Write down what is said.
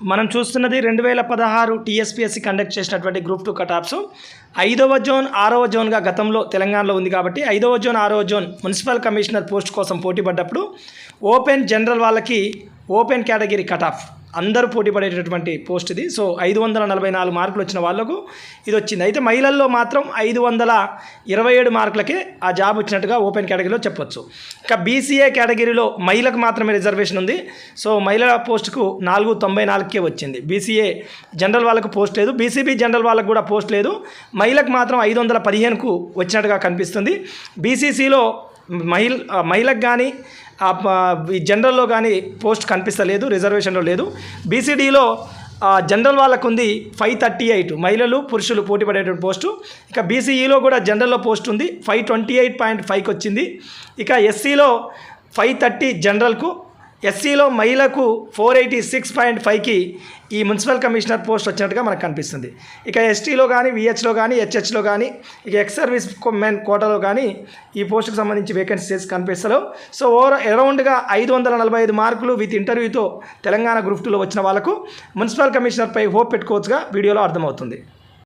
మనం చూస్తున్నది రెండు వేల పదహారు టీఎస్పీఎస్సీ కండక్ట్ చేసినటువంటి గ్రూప్ టూ కటాప్స్ ఐదవ జోన్ ఆరవ జోన్గా గతంలో తెలంగాణలో ఉంది కాబట్టి ఐదవ జోన్ ఆరవ జోన్ మున్సిపల్ కమిషనర్ పోస్ట్ కోసం పోటీ పడ్డప్పుడు ఓపెన్ జనరల్ వాళ్ళకి ఓపెన్ కేటగిరీ కటాఫ్ అందరూ పోటీ పడేటటువంటి పోస్ట్ ఇది. సో ఐదు వందల నలభై నాలుగు మార్కులు వచ్చిన వాళ్ళకు ఇది వచ్చింది. అయితే మహిళల్లో మాత్రం ఐదు వందల ఇరవై ఏడు మార్కులకే ఆ జాబ్ వచ్చినట్టుగా ఓపెన్ కేటగిరీలో చెప్పొచ్చు. ఇక బీసీఏ కేటగిరీలో మహిళకు మాత్రమే రిజర్వేషన్ ఉంది. సో మహిళల పోస్టుకు నాలుగు తొంభై నాలుగుకే వచ్చింది. బీసీఏ జనరల్ వాళ్ళకు పోస్ట్ లేదు. బీసీబీ జనరల్ వాళ్ళకు కూడా పోస్ట్ లేదు. మహిళకు మాత్రం ఐదు వందల పదిహేనుకు వచ్చినట్టుగా కనిపిస్తుంది. బీసీసీలో మహిళ మహిళకు కానీ ఈ జనరల్లో కానీ పోస్ట్ కనిపిస్తలేదు రిజర్వేషన్లో లేదు. బీసీడీలో జనరల్ వాళ్ళకు ఉంది ఫైవ్ థర్టీ ఎయిట్. మహిళలు పురుషులు పోటీ పడేటువంటి పోస్టు. ఇక బీసీఈలో కూడా జనరల్లో పోస్ట్ ఉంది ఫైవ్ ట్వంటీ ఎయిట్ పాయింట్ ఫైవ్కి వచ్చింది. ఇక ఎస్సీలో ఫైవ్ థర్టీ జనరల్కు ఎస్సీలో మహిళకు ఫోర్ ఎయిటీ సిక్స్ పాయింట్ ఫైవ్కి ఈ మున్సిపల్ కమిషనర్ పోస్ట్ వచ్చినట్టుగా మనకు కనిపిస్తుంది. ఇక ఎస్టీలో కానీ విహెచ్లో కానీ హెచ్హెచ్లో కానీ ఇక ఎక్స్ సర్వీస్ మెన్ కోటాలో కానీ ఈ పోస్టుకు సంబంధించి వేకెన్సీస్ కనిపిస్తలేవు. సో ఓవర్ అరౌండ్గా ఐదు వందల నలభై ఐదు మార్కులు విత్ ఇంటర్వ్యూతో తెలంగాణ గ్రూప్ టూలో వచ్చిన వాళ్ళకు మున్సిపల్ కమిషనర్పై హోప్ పెట్టుకోవచ్చుగా వీడియోలో అర్థమవుతుంది.